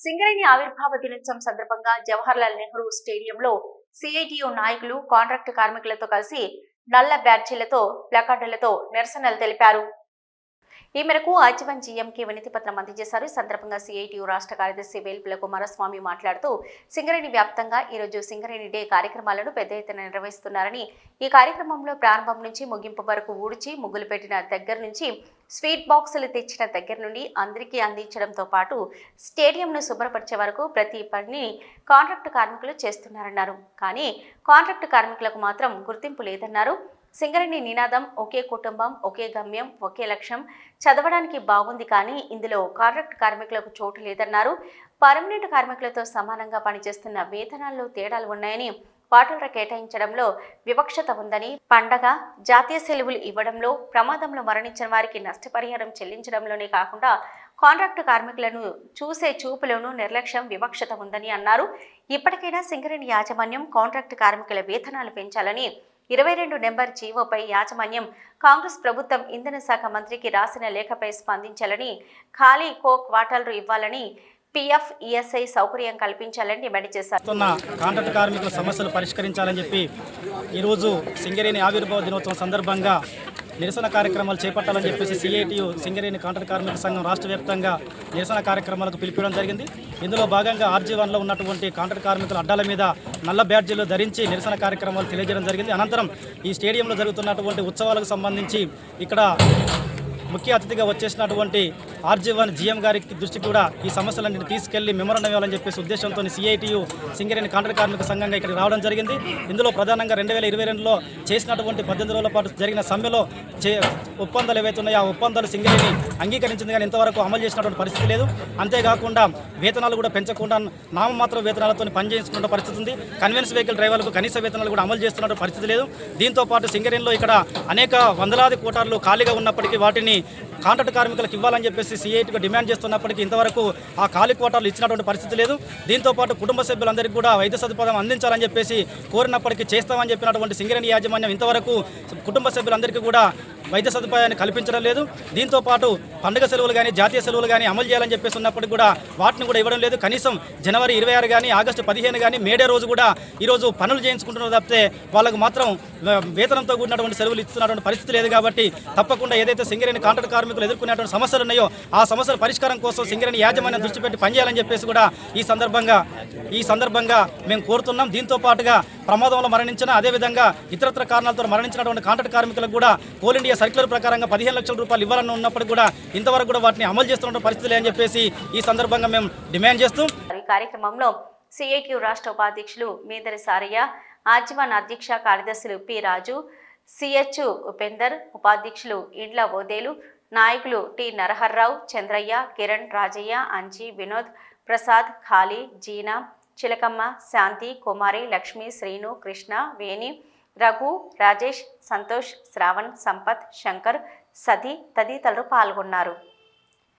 సింగరేణి ఆవిర్భావ దినోత్సవం సందర్భంగా జవహర్లాల్ నెహ్రూ స్టేడియంలో సిఐటియు నాయకులు కాంట్రాక్టు కార్మికులతో కలిసి నల్ల బ్యాడ్జీలతో ప్లకార్డులతో నిరసనలు తెలిపారు. ఈ మేరకు ఆజీవన్ జీఎంకి వినతి పత్రం అందజేశారు. ఈ సందర్భంగా సిఐటియు రాష్ట్ర కార్యదర్శి వేల్పుల కుమారస్వామి మాట్లాడుతూ సింగరేణి వ్యాప్తంగా ఈరోజు సింగరేణి డే కార్యక్రమాలను పెద్ద ఎత్తున నిర్వహిస్తున్నారని ఈ కార్యక్రమంలో ప్రారంభం నుంచి ముగింపు వరకు ఊడ్చి ముగ్గులు పెట్టిన దగ్గర నుంచి స్వీట్ బాక్సులు తెచ్చిన దగ్గర నుండి అందరికీ అందించడంతో పాటు స్టేడియంను శుభ్రపరిచే వరకు ప్రతి పనిని కాంట్రాక్టు కార్మికులు చేస్తున్నారన్నారు. కానీ కాంట్రాక్టు కార్మికులకు మాత్రం గుర్తింపు లేదన్నారు. సింగరేణి నినాదం ఒకే కుటుంబం ఒకే గమ్యం ఒకే లక్ష్యం. చదవడానికి బాగుంది కానీ ఇందులో కాంట్రాక్ట్ కార్మికులకు చోటు లేదన్నారు. పర్మనెంట్ కార్మికులతో సమానంగా పనిచేస్తున్న వేతనాల్లో తేడాలు ఉన్నాయని వాటర్ల కేటాయించడంలో వివక్షత ఉందని పండగ జాతీయ సెలవులు ఇవ్వడంలో ప్రమాదంలో మరణించిన వారికి నష్టపరిహారం చెల్లించడంలోనే కాకుండా కాంట్రాక్టు కార్మికులను చూసే చూపులోనూ నిర్లక్ష్యం వివక్షత ఉందని అన్నారు. ఇప్పటికైనా సింగరేణి యాజమాన్యం కాంట్రాక్టు కార్మికుల వేతనాలు పెంచాలని ఇరవై రెండు నెంబర్ జీవోపై యాజమాన్యం కాంగ్రెస్ ప్రభుత్వం ఇంధన శాఖ మంత్రికి రాసిన లేఖపై స్పందించాలని ఖాళీ కో క్వార్టర్లు ఇవ్వాలని పిఎఫ్ ఈఎస్ఐ సౌకర్యం కల్పించాలని డిమాండ్ చేశారు. కాంట్రాక్ట్ కార్మికుల సమస్యలు పరిష్కరించాలని చెప్పి ఈరోజు సింగరేణి ఆవిర్భావ దినోత్సవం సందర్భంగా నిరసన కార్యక్రమాలు చేపట్టాలని చెప్పేసి సిఐటియు సింగరేణి కాంట్రాక్ట్ కార్మిక సంఘం రాష్ట్ర వ్యాప్తంగా నిరసన కార్యక్రమాలకు పిలిపించడం జరిగింది. ఇందులో భాగంగా ఆర్జీ వన్లో ఉన్నటువంటి కాంట్రాక్ట్ కార్మికుల అడ్డాల మీద నల్ల బ్యాడ్జీలు ధరించి నిరసన కార్యక్రమాలు తెలియజేయడం జరిగింది. అనంతరం ఈ స్టేడియంలో జరుగుతున్నటువంటి ఉత్సవాలకు సంబంధించి ఇక్కడ ముఖ్య అతిథిగా వచ్చేసినటువంటి ఆర్జీవన్ జీఎం గారికి దృష్టికి కూడా ఈ సమస్యలన్నింటిని తీసుకెళ్ళి మెమోరండం ఇవ్వాలని చెప్పేసి ఉద్దేశంతో సిఐటియు సింగరేణి కాంట్రాక్ట్ కార్మిక సంఘంగా ఇక్కడికి రావడం జరిగింది. ఇందులో ప్రధానంగా రెండు వేల ఇరవై రెండులో చేసినటువంటి పద్దెనిమిది రోజుల పాటు జరిగిన సమ్మెలో చే ఒప్పందాలు ఏవైతే ఉన్నాయో ఆ ఒప్పందాలు సింగరేణి అంగీకరించింది కానీ ఇంతవరకు అమలు చేసినటువంటి పరిస్థితి లేదు. అంతేకాకుండా వేతనాలు కూడా పెంచకుండా నామమాత్ర వేతనాలతో పనిచేసుకున్న పరిస్థితి ఉంది. కన్వెన్స్ వెహికల్ డ్రైవర్లకు కనీస వేతనాలు కూడా అమలు చేస్తున్న పరిస్థితి లేదు. దీంతో పాటు సింగరేణిలో ఇక్కడ అనేక వందలాది కోటార్లు ఖాళీగా ఉన్నప్పటికీ వాటిని కాంట్రాక్ట్ కార్మికులకు ఇవ్వాలని చెప్పేసి సిఐటిగా డిమాండ్ చేస్తున్నప్పటికీ ఇంతవరకు ఆ ఖాళీ క్వార్టర్లు ఇచ్చినటువంటి పరిస్థితి లేదు. దీంతో పాటు కుటుంబ సభ్యులందరికీ కూడా వైద్య సదుపాయం అందించాలని చెప్పేసి కోరినప్పటికీ చేస్తామని చెప్పినటువంటి సింగరేణి యాజమాన్యం ఇంతవరకు కుటుంబ సభ్యులందరికీ కూడా వైద్య సదుపాయాన్ని కల్పించడం లేదు. దీంతో పాటు పండుగ సెలవులు కానీ జాతీయ సెలవులు కానీ అమలు చేయాలని చెప్పేసి ఉన్నప్పటికీ కూడా వాటిని కూడా ఇవ్వడం లేదు. కనీసం జనవరి ఇరవై ఆరు కానీ ఆగస్టు పదిహేను కానీ మేడే రోజు కూడా ఈరోజు పనులు చేయించుకుంటున్నారు తప్పితే వాళ్ళకు మాత్రం వేతనంతో కూడినటువంటి సెలవులు ఇస్తున్నటువంటి పరిస్థితి లేదు కాబట్టి తప్పకుండా ఏదైతే సింగరేణి కాంట్రాక్ట్ కార్మికులు ఎదుర్కొనేటువంటి సమస్యలు ఉన్నాయో ఆ సమస్యల పరిష్కారం కోసం సింగరేణి యాజమాన్యం దృష్టి పెట్టి పనిచేయాలని చెప్పేసి కూడా ఈ సందర్భంగా ఈ సందర్భంగా మేము కోరుతున్నాం. దీంతో పాటుగా ప్రమాదంలో మరణించిన అదేవిధంగా ఇతరత్ర కారణాలతో మరణించినటువంటి కాంట్రాక్ట్ కార్మికులకు కూడా కోల్ ఇండియా సర్క్యులర్ ప్రకారంగా పదిహేను లక్షల రూపాయలు ఇవ్వాలని ఉన్నప్పటికీ కూడా ఇంతవరకు కూడా వాటిని అమలు చేస్తున్న పరిస్థితులు అని చెప్పేసి ఈ సందర్భంగా మేము డిమాండ్ చేస్తూ ఈ కార్యక్రమంలో సిఐటియు రాష్ట్ర ఉపాధ్యక్షులు మీదరి సారయ్య ఆజీవన్ అధ్యక్ష కార్యదర్శులు పి రాజు సిహెచ్ ఉపేందర్ ఉపాధ్యక్షులు ఇండ్ల ఓదేలు నాయకులు టి నరహర్రావు చంద్రయ్య కిరణ్ రాజయ్య అంజీ వినోద్ ప్రసాద్ ఖాళీ జీనా చిలకమ్మ శాంతి కుమారి లక్ష్మి శ్రీను కృష్ణ వేణి రఘు రాజేష్ సంతోష్ శ్రావణ్ సంపత్ శంకర్ సతి తదితరులు పాల్గొన్నారు.